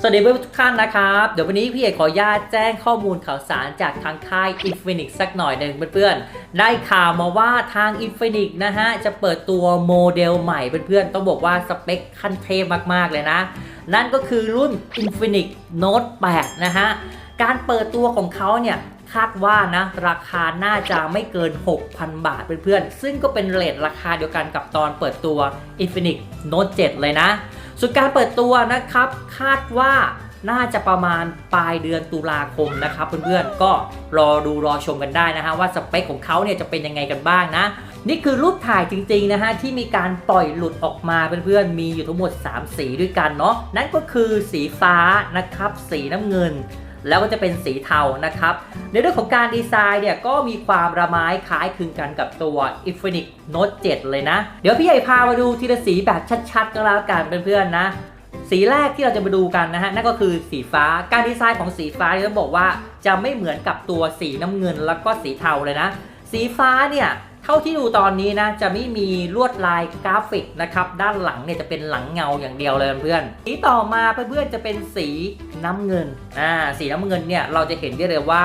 สวัสดีเพื่อนทุกท่านนะครับ เดี๋ยววันนี้พี่เอกขอญาตแจ้งข้อมูลข่าวสารจากทางค่าย Infinix สักหน่อยหนึ่งเพื่อนๆ ได้ข่าวมาว่าทาง Infinix นะฮะ จะเปิดตัวโมเดลใหม่เพื่อนๆ ต้องบอกว่าสเปคขั้นเทพมากๆเลยนะ นั่นก็คือรุ่น Infinix Note 8 นะฮะ การเปิดตัวของเขาเนี่ยคาดว่านะราคาน่าจะไม่เกิน 6,000 บาทเพื่อนๆ ซึ่งก็เป็นเรทราคาเดียวกันกับตอนเปิดตัว Infinix Note 7 เลยนะ ส่วนการเปิดตัวนะครับคาดว่าน่าจะประมาณปลายเดือนตุลาคมนะครับเพื่อนๆ ก็รอดูรอชมกันได้นะฮะว่าสเปคของเขาเนี่ยจะเป็นยังไงกันบ้างนะ นี่คือรูปถ่ายจริงๆนะฮะที่มีการปล่อยหลุดออกมาเพื่อนๆ มีอยู่ทั้งหมด 3 สีด้วยกันเนาะนั่นก็คือสีฟ้านะครับสีน้ำเงิน แล้วก็จะเป็นสีเทานะครับ ในเรื่องของการดีไซน์เนี่ยก็มีความระไม้คล้ายคลึงกันกับตัว Infinix Note 7 เลยนะ เดี๋ยวพี่ใหญ่พามาดูทีละสีแบบชัดๆก็แล้วกันเพื่อนๆนะ สีแรกที่เราจะมาดูกันนะฮะนั่นก็คือสีฟ้าการดีไซน์ของสีฟ้าเนี่ยต้องบอกว่าจะไม่เหมือนกับตัวสีน้ำเงินแล้วก็สีเทาเลยนะ สีฟ้าเนี่ย เท่าที่ดูตอนนี้นะจะไม่มีลวดลายกราฟิกนะครับด้านหลังเนี่ยจะเป็นหลังเงาอย่างเดียวเลยเพื่อนสีต่อมาเพื่อนๆจะเป็นสีน้ำเงินอ่าสีน้ำเงินเนี่ยเราจะเห็นได้เลยว่า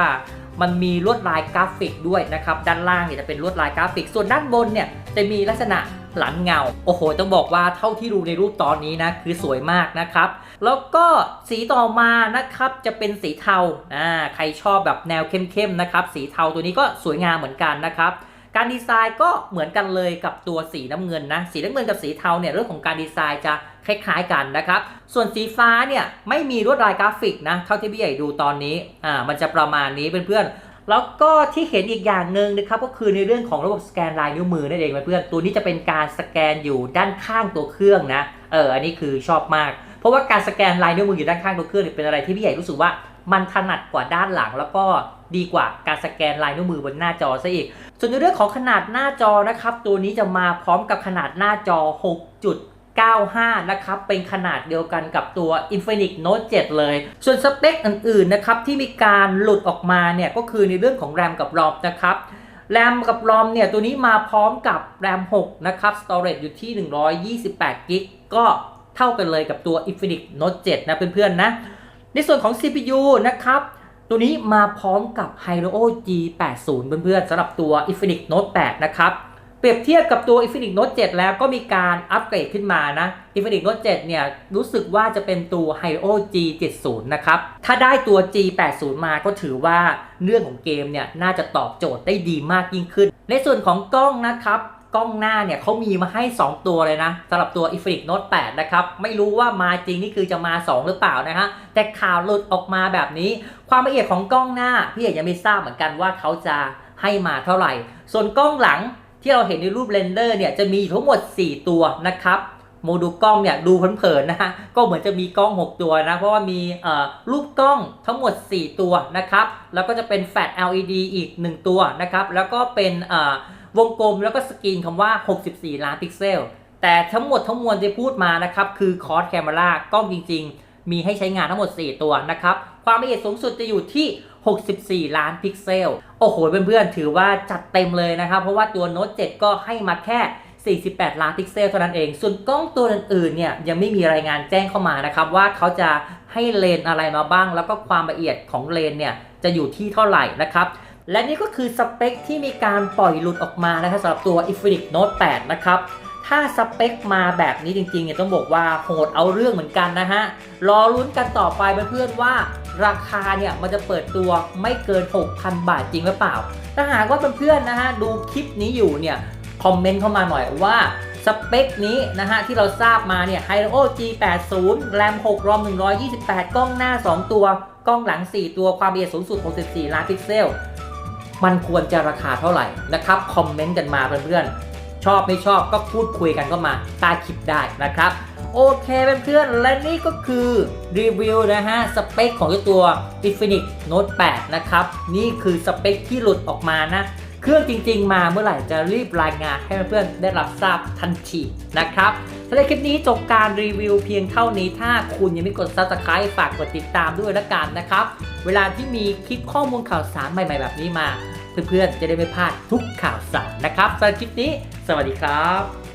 มันมีลวดลายกราฟิกด้วยนะครับด้านล่างเนี่ยจะเป็นลวดลายกราฟิก ส่วนด้านบนเนี่ยจะมีลักษณะหลังเงา โอ้โห ต้องบอกว่าเท่าที่ดูในรูปตอนนี้นะ คือสวยมากนะครับ แล้วก็สีต่อมานะครับ จะเป็นสีเทา อ่า ใครชอบแบบแนวเข้มๆนะครับ สีเทาตัวนี้ก็สวยงามเหมือนกันนะครับ การดีไซน์ก็เหมือนกันเลยกับตัวสีน้ำเงินนะ สีน้ำเงินกับสีเทาเนี่ยเรื่องของการดีไซน์จะคล้ายๆกันนะครับ ส่วนสีฟ้าเนี่ยไม่มีลวดลายกราฟิกนะเท่าที่พี่ใหญ่ดูตอนนี้อ่ามันจะประมาณนี้เพื่อนๆ แล้วก็ที่เห็นอีกอย่างหนึ่งนะครับก็คือในเรื่องของระบบสแกนลายนิ้วมือนั่นเองเพื่อนๆตัวนี้จะเป็นการสแกนอยู่ด้านข้างตัวเครื่องนะเอออันนี้คือชอบมาก เพราะว่าการสแกนลายนิ้วมืออยู่ด้านข้างตัวเครื่องเป็นอะไรที่พี่ใหญ่รู้สึกว่ามันถนัดกว่าด้านหลังแล้วก็ ดีกว่าการสแกนลายนิ้วมือบนหน้าจอซะอีก ส่วนในเรื่องของขนาดหน้าจอนะครับ ตัวนี้จะมาพร้อมกับขนาดหน้าจอ 6.95 นะครับ เป็นขนาดเดียวกันกับตัว Infinix Note 7 เลย ส่วนสเปคอื่นๆนะครับที่มีการหลุดออกมาเนี่ยก็คือในเรื่องของแรมกับรอมนะครับแรมกับรอมเนี่ยตัวนี้มาพร้อมกับแรม 6 นะครับ Storage อยู่ที่ 128กิกก็เท่ากันเลยกับตัว Infinix Note 7 นะเพื่อนๆนะ ในส่วนของ CPU นะครับ ตัวนี้มาพร้อมกับ Helio G80 เพื่อนๆสำหรับตัว Infinix Note 8 นะครับ เปรียบเทียบกับตัว Infinix Note 7 แล้วก็มีการอัปเกรดขึ้นมานะ Infinix Note 7 เนี่ย รู้สึกว่าจะเป็นตัว Helio G70 นะครับ ถ้าได้ตัว G80 มาก็ถือว่าเรื่องของเกมเนี่ย น่าจะตอบโจทย์ได้ดีมากยิ่งขึ้น ในส่วนของกล้องนะครับ กล้องหน้าเนี่ยเขามีมาให้ 2 ตัวเลยนะสำหรับตัว Infinix Note 8 นะครับ ไม่รู้ว่ามาจริงนี่คือจะมา 2 หรือเปล่านะฮะแต่ข่าวหลุดออกมาแบบนี้ ความละเอียดของกล้องหน้า พี่เอกยังไม่ทราบเหมือนกันว่าเขาจะให้มาเท่าไหร่ ส่วนกล้องหลังที่เราเห็นในรูปเรนเดอร์เนี่ยจะมีทั้งหมด 4 ตัวนะครับโมดูลกล้องเนี่ยดูเผินๆนะฮะก็เหมือนจะมีกล้อง 6 ตัวนะ เพราะว่ามีเอ่อรูปกล้องทั้งหมด 4 ตัวนะครับ แล้วก็จะเป็นแฟลช LED อีก 1 ตัวนะครับ แล้วก็เป็นอ วงกลมแล้วก็สกรีนคำว่า 64 ล้านพิกเซล แต่ทั้งหมดทั้งมวลที่พูดมานะครับคือคอร์สแคมรากล้องจริง ๆ มีให้ใช้งานทั้งหมด 4 ตัวนะครับ ความละเอียดสูงสุดจะอยู่ที่ 64 ล้านพิกเซล โอ้โหเพื่อนๆ ถือว่าจัดเต็มเลยนะครับ เพราะว่าตัว Note 7ก็ให้มาแค่ 48 ล้านพิกเซลเท่านั้นเอง ส่วนกล้องตัวอื่นๆเนี่ยยังไม่มีรายงานแจ้งเข้ามานะครับว่าเขาจะให้เลนส์อะไรมาบ้าง แล้วก็ความละเอียดของเลนส์เนี่ยจะอยู่ที่เท่าไหร่นะครับ และนี่ก็คือสเปคที่มีการปล่อยหลุดออกมานะครับสำหรับตัว Infinix Note 8 นะครับ ถ้าสเปคมาแบบนี้จริงๆเนี่ยต้องบอกว่าโหดเอาเรื่องเหมือนกันนะฮะ รอลุ้นกันต่อไปเพื่อนๆว่า ราคาเนี่ยมันจะเปิดตัวไม่เกิน 6,000 บาทจริงหรือเปล่า ถ้าหากว่าเพื่อนๆนะฮะดูคลิปนี้อยู่เนี่ยคอมเมนต์เข้ามาหน่อยว่าสเปคนี้นะฮะที่เราทราบมาเนี่ย Helio G80 แรม6 ROM 128 กล้องหน้า 2 ตัว กล้องหลัง 4 ตัวความละเอียดสูงสุด 64 ล้านพิกเซล มันควรจะราคาเท่าไหร่นะครับคอมเมนต์กันมาเพื่อนๆ ชอบไม่ชอบก็พูดคุยกันก็มาใต้คลิปได้นะครับ โอเคเพื่อนๆ และนี่ก็คือรีวิวนะฮะ สเปคของตัว Infinix Note 8 นะครับ นี่คือสเปคที่หลุดออกมานะ เครื่องจริงๆ มาเมื่อไหร่จะรีบรายงานให้เพื่อนๆ ได้รับทราบทันทีนะครับสำหรับคลิปนี้จบการรีวิวเพียงเท่านี้ถ้าคุณยังไม่กด Subscribe ฝากกดติดตามด้วยละกันนะครับ เวลาที่มีคลิปข้อมูลข่าวสารใหม่ ๆ แบบนี้มา เพื่อนๆจะได้ไม่พลาดทุกข่าวสารนะครับสำหรับคลิปนี้ สวัสดีครับ